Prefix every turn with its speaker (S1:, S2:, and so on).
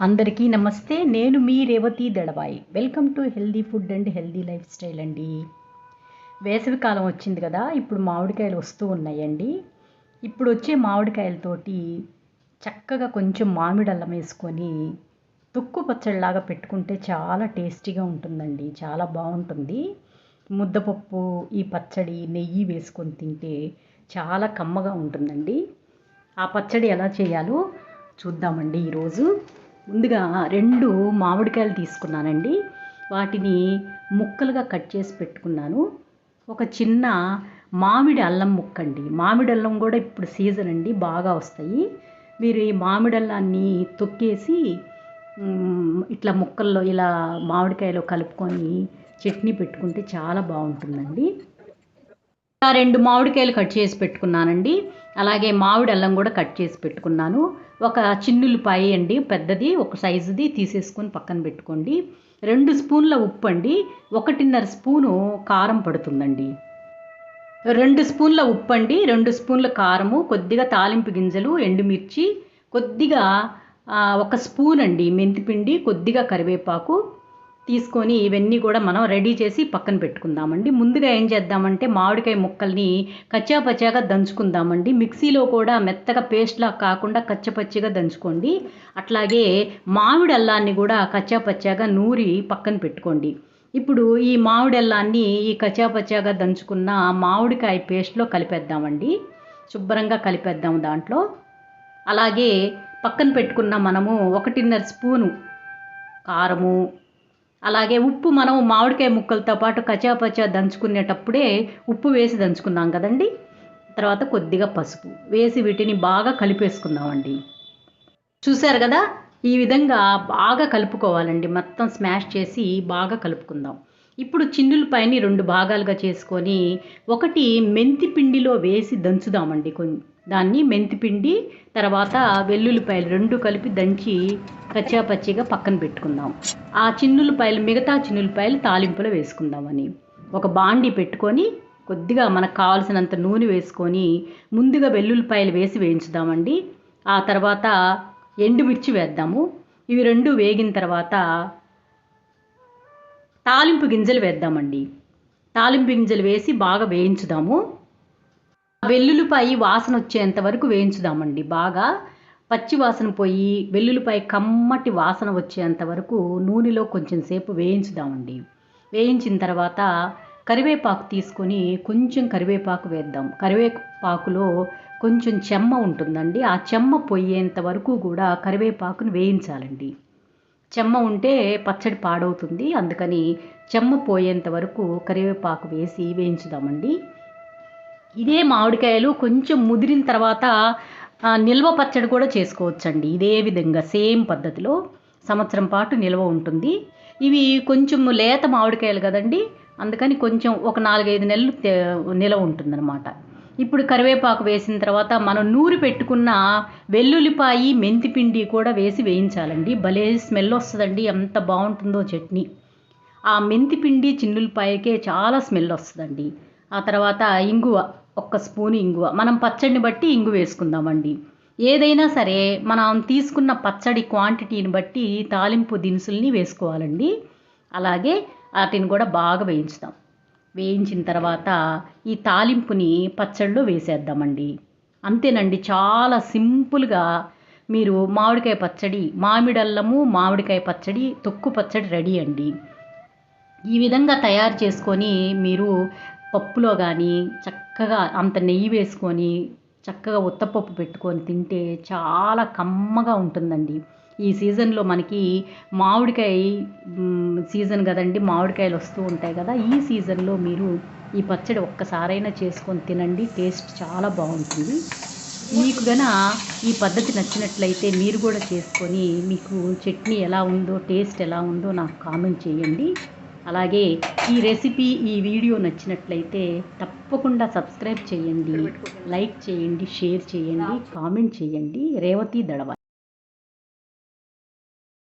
S1: అందరికీ నమస్తే. నేను మీ Revathi Dadavai welcome to healthy food and healthy lifestyle అండి. వేసవి కాలం వచ్చింది కదా ఇప్పుడు మామిడికాయలు వస్తూ ఉన్నాయండి. ఇప్పుడు వచ్చే మామిడికాయలతోటి చక్కగా కొంచెం మామిడి అల్లం వేసుకొని తుక్కు పచ్చడిలాగా పెట్టుకుంటే చాలా టేస్టీగా ఉంటుందండి చాలా బాగుంటుంది. ముద్దపప్పు ఈ పచ్చడి నెయ్యి వేసుకొని తింటే చాలా కమ్మగా ఉంటుందండి. ఆ పచ్చడి ఎలా చేయాలో చూద్దామండి ఈరోజు. ముందుగా రెండు మామిడికాయలు తీసుకున్నానండి. వాటిని ముక్కలుగా కట్ చేసి పెట్టుకున్నాను. ఒక చిన్న మామిడి అల్లం ముక్క అండి మామిడి అల్లం కూడా ఇప్పుడు సీజన్ అండి బాగా వస్తాయి. మీరు ఈ మామిడి అల్లాన్ని తొక్కేసి ఇట్లా ముక్కల్లో ఇలా మామిడికాయలో కలుపుకొని చట్నీ పెట్టుకుంటే చాలా బాగుంటుందండి. రెండు మామిడికాయలు కట్ చేసి పెట్టుకున్నానండి. అలాగే మామిడి అల్లం కూడా కట్ చేసి పెట్టుకున్నాను. ఒక చిన్నులపాయ అండి పెద్దది ఒక సైజుది తీసేసుకొని పక్కన పెట్టుకోండి. రెండు స్పూన్ల ఉప్పు అండి ఒకటిన్నర స్పూను కారం పడుతుందండి. రెండు స్పూన్ల ఉప్పు అండి రెండు స్పూన్ల కారము కొద్దిగా తాలింపు గింజలు ఎండుమిర్చి కొద్దిగా ఒక స్పూన్ అండి మెంతిపిండి కొద్దిగా కరివేపాకు తీసుకొని ఇవన్నీ కూడా మనం రెడీ చేసి పక్కన పెట్టుకుందామండి. ముందుగా ఏం చేద్దామంటే మామిడికాయ ముక్కల్ని కచ్చాపచ్చాగా దంచుకుందామండి. మిక్సీలో కూడా మెత్తగా పేస్ట్లా కాకుండా కచ్చపచ్చిగా దంచుకోండి. అట్లాగే మామిడి అల్లాన్ని కూడా కచ్చాపచ్చాగా నూరి పక్కన పెట్టుకోండి. ఇప్పుడు ఈ మామిడి అల్లాన్ని ఈ కచ్చాపచ్చాగా దంచుకున్న మామిడికాయ పేస్ట్లో కలిపేద్దామండి. శుభ్రంగా కలిపేద్దాం దాంట్లో. అలాగే పక్కన పెట్టుకున్న మనము ఒకటిన్నర స్పూను కారము అలాగే ఉప్పు మనం మామిడికాయ ముక్కలతో పాటు కచాపచా దంచుకునేటప్పుడే ఉప్పు వేసి దంచుకున్నాం కదండి. తర్వాత కొద్దిగా పసుపు వేసి వీటిని బాగా కలిపేసుకుందామండి. చూశారు కదా? ఈ విధంగా బాగా కలుపుకోవాలండి. మొత్తం స్మాష్ చేసి బాగా కలుపుకుందాం. ఇప్పుడు చిన్నులపైని రెండు భాగాలుగా చేసుకొని ఒకటి మెంతి పిండిలో వేసి దంచుదామండి కొన్ని దాన్ని మెంతిపిండి తర్వాత వెల్లుల్లిపాయలు రెండు కలిపి దంచి కచ్చాపచ్చిగా పక్కన పెట్టుకుందాం. ఆ చిన్నులపాయలు మిగతా చిన్నులపాయలు తాలింపులో వేసుకుందామని. ఒక బాండి పెట్టుకొని కొద్దిగా మనకు కావాల్సినంత నూనె వేసుకొని ముందుగా వెల్లుల్లిపాయలు వేసి వేయించుదామండి. ఆ తర్వాత ఎండుమిర్చి వేద్దాము. ఇవి రెండు వేగిన తర్వాత తాలింపు గింజలు వేద్దామండి. తాలింపు గింజలు వేసి బాగా వేయించుదాము. వెల్లుల్లిపాయ వాసన వచ్చేంత వరకు వేయించుదామండి. బాగా పచ్చి వాసన పోయి వెల్లుల్లిపాయ కమ్మటి వాసన వచ్చేంత వరకు నూనెలో కొంచెం సేపు వేయించుదామండి. వేయించిన తర్వాత కరివేపాకు తీసుకొని కొంచెం కరివేపాకు వేద్దాం. కరివేపాకులో కొంచెం చెమ్మ ఉంటుందండి. ఆ చెమ్మ పోయేంత వరకు కూడా కరివేపాకును వేయించాలండి. చెమ్మ ఉంటే పచ్చడి పాడవుతుంది. అందుకని చెమ్మ పోయేంత వరకు కరివేపాకు వేసి వేయించుదామండి. ఇదే మామిడికాయలు కొంచెం ముదిరిన తర్వాత నిల్వ పచ్చడి కూడా చేసుకోవచ్చండి. ఇదే విధంగా సేమ్ పద్ధతిలో సంవత్సరం పాటు నిల్వ ఉంటుంది. ఇవి కొంచెం లేత మామిడికాయలు కదండి. అందుకని కొంచెం ఒక నాలుగైదు నెలలు నిల్వ ఉంటుందన్నమాట. ఇప్పుడు కరివేపాకు వేసిన తర్వాత మనం నూరి పెట్టుకున్న వెల్లుల్లిపాయి మెంతిపిండి కూడా వేసి వేయించాలండి. భలే స్మెల్ వస్తుందండి. ఎంత బాగుంటుందో చట్నీ. ఆ మెంతిపిండి చిన్నులపాయకే చాలా స్మెల్ వస్తుందండి. ఆ తర్వాత ఇంగువ ఒక్క స్పూన్ ఇంగువ. మనం పచ్చడిని బట్టి ఇంగు వేసుకుందామండి. ఏదైనా సరే మనం తీసుకున్న పచ్చడి క్వాంటిటీని బట్టి తాలింపు దినుసుల్ని వేసుకోవాలండి. అలాగే వాటిని కూడా బాగా వేయించుతాం వేయించిన తర్వాత ఈ తాలింపుని పచ్చడిలో వేసేద్దామండి. అంతేనండి చాలా సింపుల్గా మీరు మామిడికాయ పచ్చడి మామిడల్లము మామిడికాయ పచ్చడి తొక్కు పచ్చడి రెడీ అండి. ఈ విధంగా తయారు చేసుకొని మీరు పప్పులో కానీ చక్కగా అంత నెయ్యి వేసుకొని చక్కగా ఉత్తపప్పు పెట్టుకొని తింటే చాలా కమ్మగా ఉంటుందండి. ఈ సీజన్లో మనకి మామిడికాయ సీజన్ కదండి మామిడికాయలు వస్తూ ఉంటాయి కదా ఈ సీజన్లో మీరు ఈ పచ్చడి ఒక్కసారైనా చేసుకొని తినండి టేస్ట్ చాలా బాగుంటుంది. మీకు గన ఈ పద్ధతి నచ్చినట్లయితే మీరు కూడా చేసుకొని మీకు చట్నీ ఎలా ఉందో టేస్ట్ ఎలా ఉందో నాకు కామెంట్ చేయండి. అలాగే ఈ రెసిపీ ఈ వీడియో నచ్చినట్లయితే తప్పకుండా సబ్స్క్రైబ్ చేయండి లైక్ చేయండి షేర్ చేయండి కామెంట్ చేయండి. రేవతి దడవ